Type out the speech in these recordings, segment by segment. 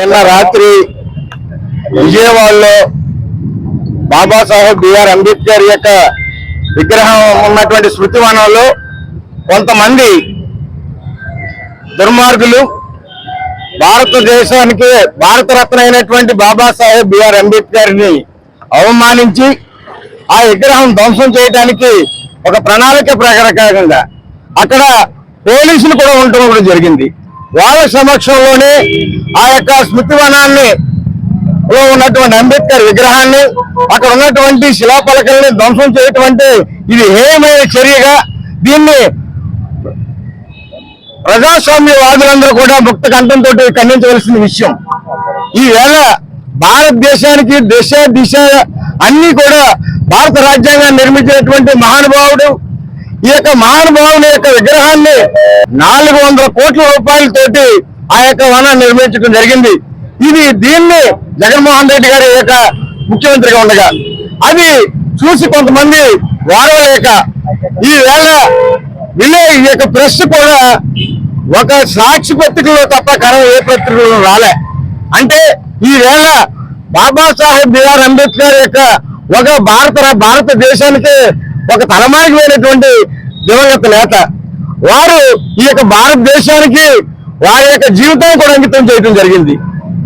నిన్న రాత్రి విజయవాడలో బాబాసాహెబ్ బిఆర్ అంబేద్కర్ యొక్క విగ్రహం ఉన్నటువంటి స్మృతివనంలో కొంతమంది దుర్మార్గులు భారతదేశానికి భారతరత్న అయినటువంటి బాబాసాహెబ్ బిఆర్ అంబేద్కర్ని అవమానించి ఆ విగ్రహం ధ్వంసం చేయడానికి ఒక ప్రణాళిక ప్రకారంగా అక్కడ పోలీసులు కూడా ఉండటం కూడా జరిగింది. వాళ్ళ సమక్షంలోనే ఆ యొక్క స్మృతివనాన్ని లో ఉన్నటువంటి అంబేద్కర్ విగ్రహాన్ని అక్కడ ఉన్నటువంటి శిలాపలకల్ని ధ్వంసం చేయటం అంటే ఇది హేయమైన చర్యగా దీన్ని ప్రజాస్వామ్యవాదులందరూ కూడా ముక్త కంఠంతో ఖండించవలసిన విషయం. ఈ వేళ భారతదేశానికి దిశ దిశ అన్ని కూడా భారత రాజ్యాంగాన్ని నిర్మించినటువంటి మహానుభావుడు ఈ యొక్క మహానుభావుని యొక్క విగ్రహాన్ని నాలుగు వందల కోట్ల రూపాయలతోటి ఆ యొక్క వనాన్ని నిర్మించడం జరిగింది. ఇది దీన్ని జగన్మోహన్ రెడ్డి గారి యొక్క ముఖ్యమంత్రిగా ఉండగా. అది చూసి కొంతమంది వాడలేక ఈ వేళ విలే ఈ యొక్క ప్రెస్ కూడా ఒక సాక్షి పత్రికలో తప్ప కరం ఏ పత్రికలో రాలే. అంటే ఈ వేళ బాబాసాహెబ్ బిఆర్ అంబేద్కర్ యొక్క ఒక భారత భారతదేశానికి ఒక తలమానికమైనటువంటి దివంగత నేత. వారు ఈ యొక్క భారతదేశానికి వారి యొక్క జీవితం కూడా అంకితం చేయడం జరిగింది.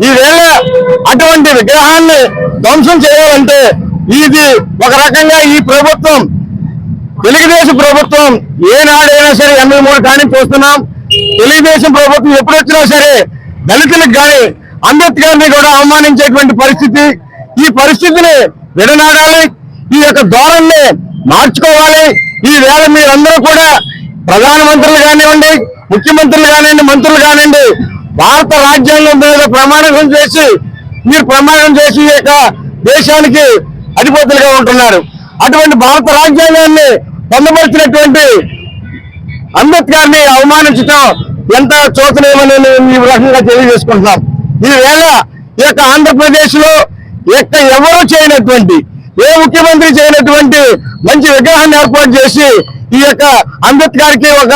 ఈ వేళ అటువంటి విగ్రహాన్ని ధ్వంసం చేయాలంటే ఇది ఒక రకంగా ఈ ప్రభుత్వం తెలుగుదేశం ప్రభుత్వం ఏనాడైనా సరే ఎనభై మూడు కానీ చూస్తున్నాం. తెలుగుదేశం ప్రభుత్వం ఎప్పుడు వచ్చినా సరే దళితులకు కానీ అంబేద్కర్ని కూడా అవమానించేటువంటి పరిస్థితి. ఈ పరిస్థితిని విడనాడాలి. ఈ యొక్క ధోరణి మార్చుకోవాలి. ఈ వేళ మీరందరూ కూడా ప్రధానమంత్రులు కానివ్వండి ముఖ్యమంత్రులు కానివ్వండి మంత్రులు కానివ్వండి భారత రాజ్యాంగం మీద ప్రమాణం చేసి మీరు ప్రమాణం చేసి యొక్క దేశానికి అధిపతులుగా ఉంటున్నారు. అటువంటి భారత రాజ్యాంగాన్ని పొందపరిచినటువంటి అంబేద్కర్ని అవమానించడం ఎంత చోతనేమని మేము ఈ రకంగా తెలియజేసుకుంటున్నాం ఈ వేళ ఈ యొక్క ఆంధ్రప్రదేశ్లో యొక్క ఎవరూ చేయనటువంటి ఏ ముఖ్యమంత్రి చేయనటువంటి మంచి విగ్రహాన్ని ఏర్పాటు చేసి ఈ యొక్క అంబేద్కర్కి ఒక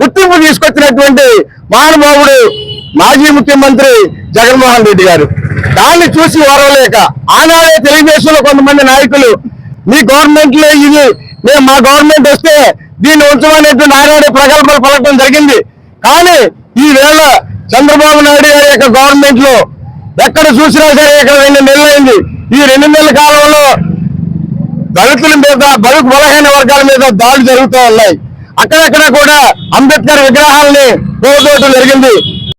గుర్తింపు తీసుకొచ్చినటువంటి మహానుభావుడు మాజీ ముఖ్యమంత్రి జగన్మోహన్ రెడ్డి గారు. దాన్ని చూసి ఓరవలేక ఆనాడే తెలుగుదేశంలో కొంతమంది నాయకులు మీ గవర్నమెంట్లో ఇది మేము మా గవర్నమెంట్ వస్తే దీన్ని ఉంచమనేటువంటి ఆనాడే ప్రగల్భాలు పలకడం జరిగింది. కానీ ఈ వేళ చంద్రబాబు నాయుడు గారి యొక్క గవర్నమెంట్లో ఎక్కడ చూసినా సరే ఇక్కడ రెండు నెలలైంది అయింది. ఈ రెండు నెలల కాలంలో దళితుల మీద బడుగు బలహీన వర్గాల మీద దాడులు జరుగుతూ ఉన్నాయి. అక్కడక్కడ కూడా అంబేద్కర్ విగ్రహాలని పోగొట్టడం జరిగింది.